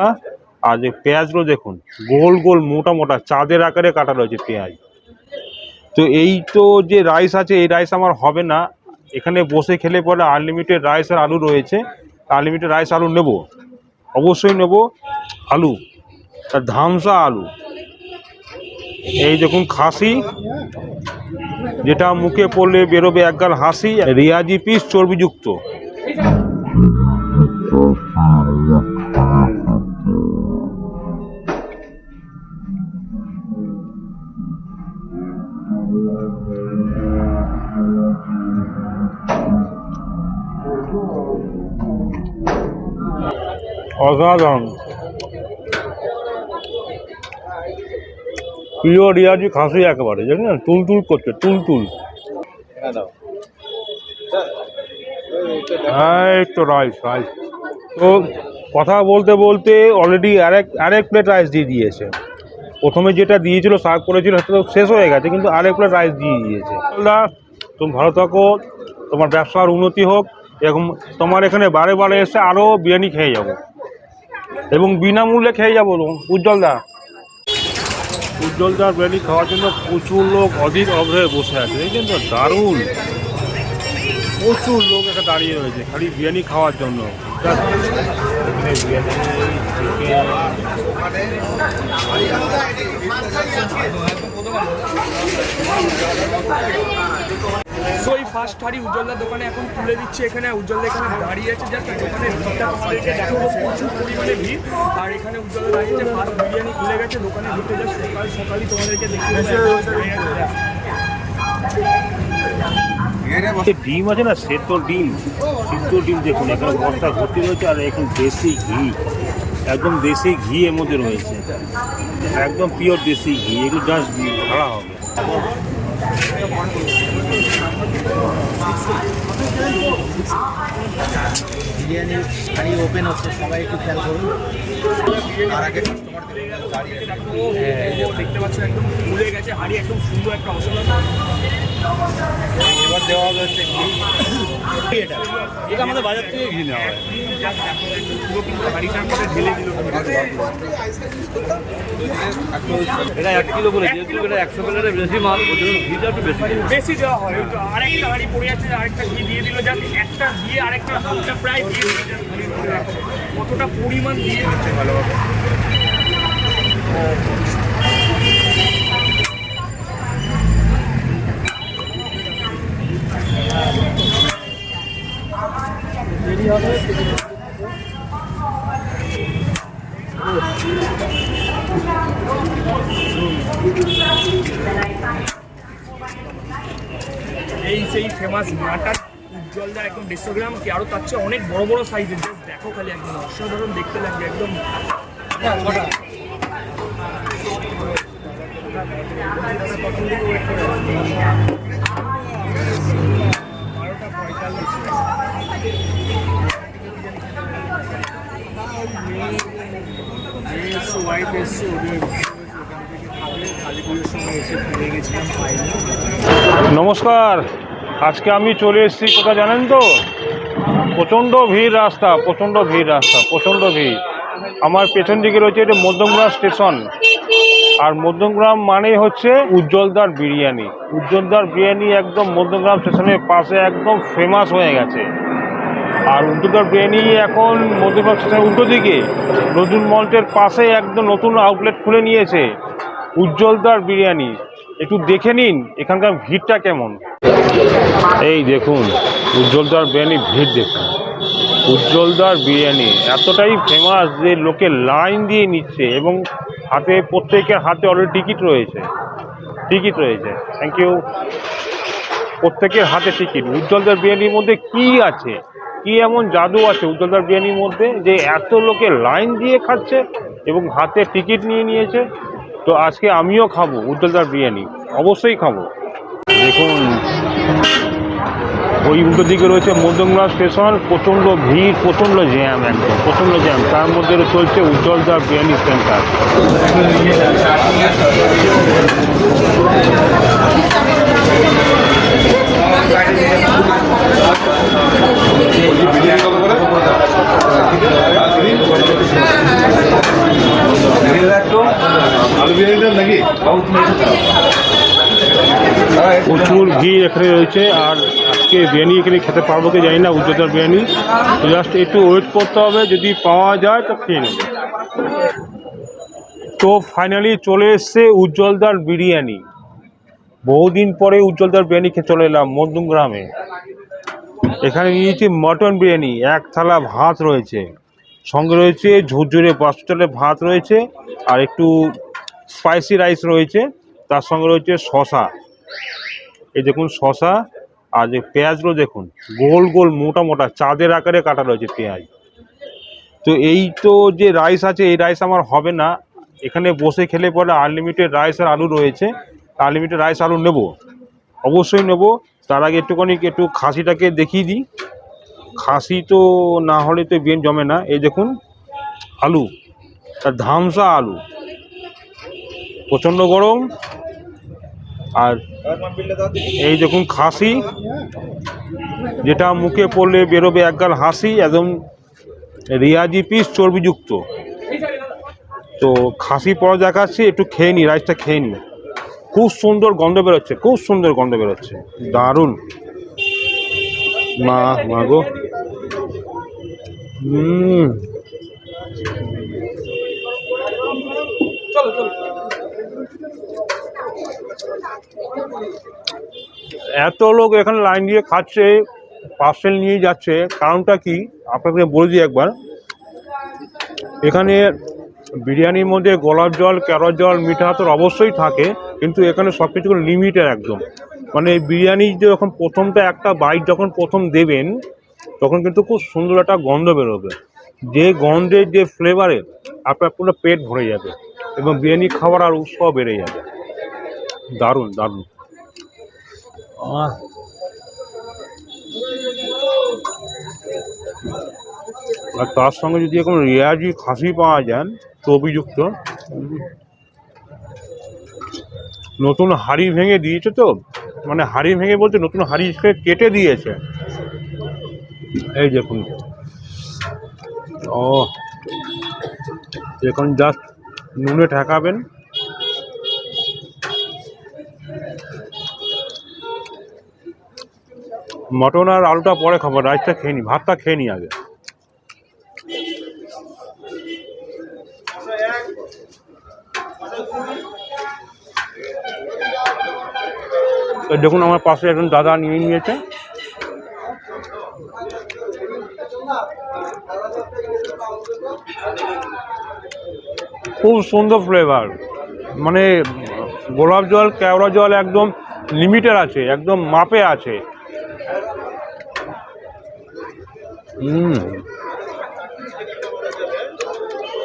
হ্যাঁ? আর যে পেঁয়াজগুলো দেখুন, গোল গোল মোটা মোটা, চাঁদের আকারে কাটা রয়েছে পেঁয়াজ। তো এই তো যে রাইস আছে, এই রাইস আমার হবে না। এখানে বসে খেলে পরে আনলিমিটেড রাইস আর আলু রয়েছে। আনলিমিটেড রাইস আলু নেব? অবশ্যই নেব আলু। আর ধামসা আলু। এই দেখুন খাসি। যেটা মুখে পড়লে বেরোবে একগাল হাসি। রিয়াজি পিস চর্বিযুক্ত। অসাধারণ। প্রিয় রিয়াজি খাসি একেবারে, জানেন? না তুল তুল করছে তুল তুল এই তো রাইস রাইস তো কথা বলতে বলতে অলরেডি আরেক আরেক প্লেট রাইস দিয়ে দিয়েছে। প্রথমে যেটা দিয়েছিল সার্ভ করেছিল, সেটা তো শেষ হয়ে গেছে, কিন্তু আরেক প্লেট রাইস দিয়ে দিয়েছে। তুমি ভালো থাকো, তোমার ব্যবসার উন্নতি হোক। এরকম তোমার এখানে বারে বারে এসে আরও বিরিয়ানি খেয়ে যাব। এবং বিনামূল্যে খেয়ে যাব উজ্জ্বল দা। উজ্জ্বলদার বিরিয়ানি খাওয়ার জন্য প্রচুর লোক অধীর অগ্রহে বসে আছে। এই জন্য দারুণ। প্রচুর লোক এখানে দাঁড়িয়ে রয়েছে খালি বিরিয়ানি খাওয়ার জন্য। সো এই ফার্স্ট হাড়ি উজ্জ্বলদার দোকানে এখন তুলে দিচ্ছে এখানে উজ্জ্বলদা এখানে দাঁড়িয়ে আছে। জাস্ট দোকানের ভিড়টা প্রচুর পরিমাণে ভিড়। আর এখানে উজ্জ্বলদা দাঁড়িয়ে আছে ফার্স্ট বিরিয়ানি খুলে গেছে দোকানে ঢুকে জাস্ট সকাল সকালই তোমাদেরকে দেখতে যে ডিম আছে না সেদ্ধ ডিম সিদ্ধ ডিম দেখুন এখানে বস্তা ভর্তি রয়েছে আর এখন দেশি ঘি একদম দেশি ঘি এর মধ্যে রয়েছে। একদম পিওর দেশি ঘি এগুলো জাস্ট ভাড়া হবে। বিরিয়ানি খালি ওপেন হচ্ছে সবাই একটু খেয়াল করুন। তার আগে দেখতে পাচ্ছেন একদম ভুলে গেছে হাড়ি একদম সুন্দর একটা অসাধারণ এবার দেওয়া হবে হচ্ছে এটা এটা আমাদের বাজার থেকে ঘি নেওয়া হয়। এটা এক কিলো করে যেহেতু এটা একশো গ্রামের বেশি মাল ওই জন্য ঘিটা একটু বেশি বেশি দেওয়া হয় তো আরেকটা হাঁড়ি পড়ে আছে আরেকটা ঘি দিয়ে দিল যাক একটা দিয়ে আরেকটা হালকা প্রায় দিয়ে। কতটা পরিমাণ দিয়ে দিচ্ছে ভালোভাবে? এই সেই ফেমাস মাটার উজ্জ্বলদার একদম দেড়শো গ্রাম কি আরও তার চেয়ে অনেক বড় বড় সাইজের জাস্ট দেখো খালি একদম, অসাধারণ দেখতে লাগবে একদম। বারোটা নমস্কার। আজকে আমি চলে এসেছি কোথায় জানেন তো? প্রচণ্ড ভিড় রাস্তা, প্রচণ্ড ভিড় রাস্তা, প্রচণ্ড ভিড়। আমার পেছন দিকে রয়েছে এটা মধ্যমগ্রাম স্টেশন। আর মধ্যমগ্রাম মানে হচ্ছে উজ্জ্বলদার বিরিয়ানি। উজ্জ্বলদার বিরিয়ানি একদম মধ্যমগ্রাম স্টেশনের পাশে একদম ফেমাস হয়ে গেছে। আর উজ্জ্বলদার বিরিয়ানি এখন মধ্যমগ্রাম স্টেশনের উল্টো দিকে, নতুন মল্টের পাশে একদম নতুন আউটলেট খুলে নিয়েছে। উজ্জ্বলদার বিরিয়ানি। একটু দেখে নিন এখানকার ভিড়টা কেমন। এই দেখুন, উজ্জ্বলদার বিরিয়ানি ভিড় দেখুন। উজ্জ্বলদার বিরিয়ানি এতটাই ফেমাস যে লোকে লাইন দিয়ে নিচ্ছে এবং হাতে, প্রত্যেকের হাতে অলরেডি টিকিট রয়েছে। টিকিট রয়েছে। থ্যাংক ইউ প্রত্যেকের হাতে টিকিট উজ্জ্বলদার বিরিয়ানির মধ্যে কি আছে? কি এমন জাদু আছে উজ্জ্বলদার বিরিয়ানির মধ্যে যে এত লোকে লাইন দিয়ে খাচ্ছে এবং হাতে টিকিট নিয়ে নিয়েছে? তো আজকে আমিও খাব উজ্জ্বলদার বিরিয়ানি। অবশ্যই খাব। দেখুন, ওই উল্টো দিকে রয়েছে মধ্যমগ্রাম স্টেশন, প্রচণ্ড ভিড়, প্রচণ্ড জ্যাম একদম, প্রচণ্ড জ্যাম। তার মধ্যে চলছে উজ্জ্বলদার বিরিয়ানি সেন্টার প্রচুর ভিড় এখানে রয়েছে, আর আজকে বিরিয়ানি এখানে খেতে পারব কি জানি না উজ্জ্বলদার বিরিয়ানি। জাস্ট একটু ওয়েট করতে হবে, যদি পাওয়া যায় তো খেয়ে নেবে। তো ফাইনালি চলে এসছে উজ্জ্বলদার বিরিয়ানি। বহুদিন পরে উজ্জ্বলদার বিরিয়ানি খেয়ে চলে এলাম মধ্যমগ্রামে। এখানে নিয়েছি মটন বিরিয়ানি, এক থালা ভাত রয়েছে। সঙ্গে রয়েছে ঝুরঝুরে বাসচালে ভাত রয়েছে, আর একটু স্পাইসি রাইস রয়েছে, তার সঙ্গে রয়েছে শশা এই দেখুন শশা আর যে পেঁয়াজগুলো দেখুন, গোল গোল মোটা মোটা, চাঁদের আকারে কাটা রয়েছে পেঁয়াজ। তো এই তো যে রাইস আছে, এই রাইস আমার হবে না। এখানে বসে খেলে পরে আনলিমিটেড রাইস আর আলু রয়েছে। আনলিমিটেড রাইস আলু নেব। অবশ্যই নেব। তার আগে একটুখানি, একটু খাসিটাকে দেখিয়ে দিই। খাসি তো না হলে তো বিরিয়ানি জমে না। এই দেখুন, আলু। আর ধামসা আলু। প্রচণ্ড গরম। আর এই দেখুন খাসি, যেটা মুখে পড়লে বেরোবে একগাল হাসি, একদম রিয়াজি পিস চর্বিযুক্ত। তো খাসি পরে দেখাচ্ছি, একটু খেয়ে নি রাইসটা খেয়ে নি খুব সুন্দর গন্ধ বেরোচ্ছে, খুব সুন্দর গন্ধ বেরোচ্ছে, দারুণ। মা মা গো হুম। এত লোক এখানে লাইন দিয়ে খাচ্ছে পার্সেল নিয়ে যাচ্ছে। কারণটা কি? আপনাকে বলে দিই একবার। এখানে বিরিয়ানির মধ্যে গোলাপ জল কেরোর জল, মিঠা তো অবশ্যই থাকে, কিন্তু এখানে সব কিছু লিমিটেড একদম। মানে বিরিয়ানি যখন প্রথমটা একটা বাইট যখন প্রথম দেবেন, তখন কিন্তু খুব সুন্দর একটা গন্ধ বেরোবে। যে গন্ধের যে ফ্লেভারে আপনার পুরো পেট ভরে যাবে এবং বিরিয়ানি খাওয়ার আর উৎসাহ বেড়ে যাবে। দারুণ দারুণ। আর তার সঙ্গে যদি এখন রেয়াজি খাসি পাওয়া যান চর্বিযুক্ত নতুন হাড়ি ভেঙে দিয়েছে তো মানে হাড়ি ভেঙে বলতে নতুন হাড়ি কেটে দিয়েছে। এই দেখুন। ও, এখন জাস্ট নুনে ঠেকাবেন। মটন আর আলুটা পরে খাব, রাইসটা খেয়ে নি, ভাতটা খেয়ে নি আগে। দেখুন আমার পাশে একজন দাদা নিয়ে নিয়েছে। খুব সুন্দর ফ্লেভার মানে গোলাপ জল, কেওড়া জল একদম লিমিটেড আছে, একদম মাপে আছে হুম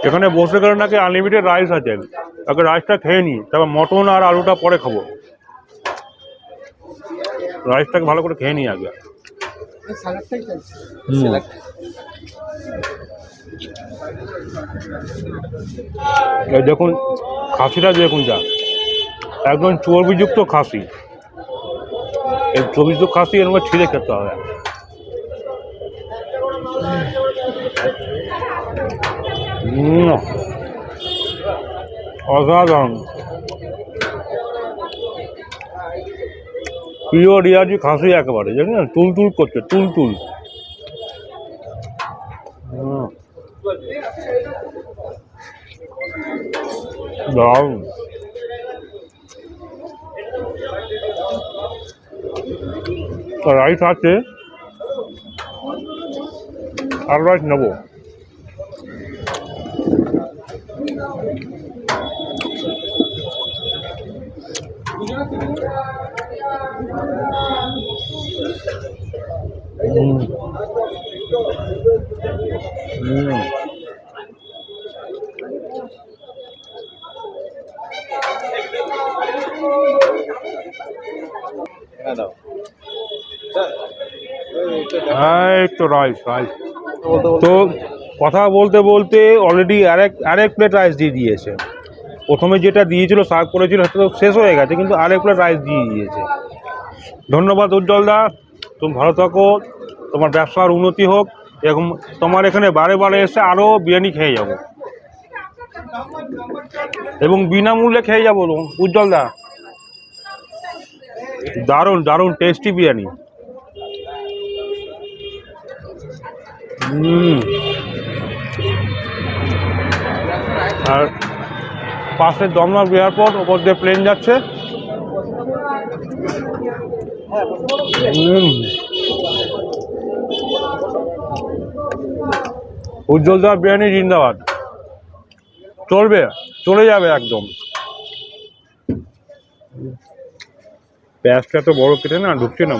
এখানে বসে গেলে নাকি আনলিমিটেড রাইস আছে। আগে রাইসটা খেয়ে নিই তারপর মটন আর আলুটা পরে খাব। রাইসটাকে ভালো করে খেয়ে নিই আগে। দেখুন খাসিটা দেখুন যা। একদম চর্বিযুক্ত খাসি। এই চর্বিযুক্ত খাসি এর মধ্যে ছিঁড়ে খেতে হবে। অসাধারণ। প্রিয় রিয়াজি খাসি একেবারে, জানেন? তুল তুল করছে তুল তুল রাইস আছে? আর রাইস নেব। এই তো রাইস রাইস। তো কথা বলতে বলতে অলরেডি আরেক আরেক প্লেট রাইস দিয়ে দিয়েছে। প্রথমে যেটা দিয়েছিল সার্ভ করেছিল সেটা তো শেষ হয়ে গেছে কিন্তু আরেক প্লেট রাইস দিয়ে দিয়েছে। ধন্যবাদ উজ্জ্বলদা। তুমি ভালো থাকো, তোমার ব্যবসার উন্নতি হোক, এরকম তোমার এখানে বারে বারে এসে আরও বিরিয়ানি খেয়ে যাব। এবং বিনামূল্যে খেয়ে যাব উজ্জ্বল দা। দারুণ দারুণ টেস্টি বিরিয়ানি। আর পাশে দমদম এয়ারপোর্ট, ওপর দিয়ে প্লেন যাচ্ছে। উজ্জ্বল দা বিরিয়ানি জিন্দাবাদ। চলবে, চলে যাবে একদম। পেঁয়াজটা তো বড় কেটে না, ঢুকছে না।